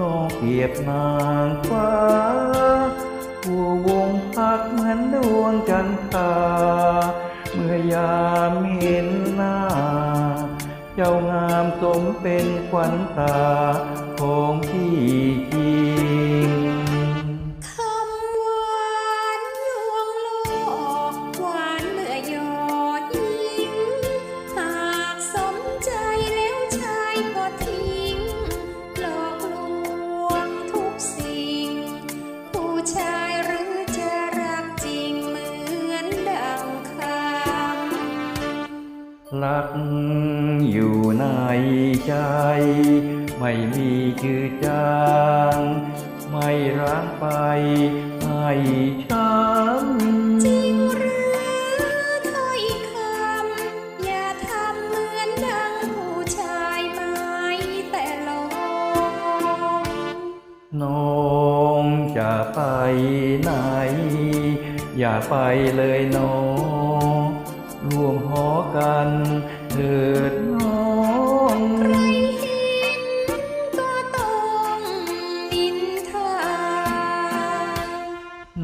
นองเปรียบนางฟ้าหัววงพักเหมือนดวงจันทราเมื่อยามเห็นหน้า เจ้างามสมเป็นขวัญตาขอำรักอยู่ในใจ ไม่มีจือจางไม่ร้างไปให้ช้ำจริงหรือถ้อยคำอย่าทำเหมือนดังผู้ชายไม่แต่หลอกน้องจะไปไหน อย่าไปเลยน้อง รวมหอกันเถิดน้องใครเห็นก็ต้องนินทา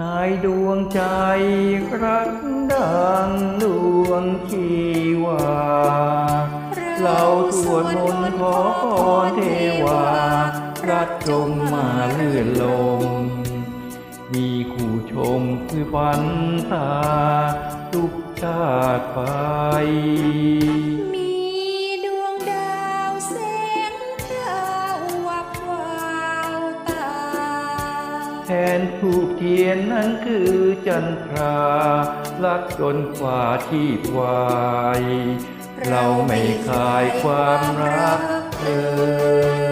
นายดวงใจรักดังดวงชีวา เราสวดมนต์ขอพรเทวา รักจงมาเลื่อนลม มีคู่ชมคือฝันตาทุก ชาติไป มีดวงดาวแสงเจ้าวับวาวตา แทนทูกเทียนนั้นคือจันทรา รักจนกว่าชีพวาย เราไม่คายความรักเธอ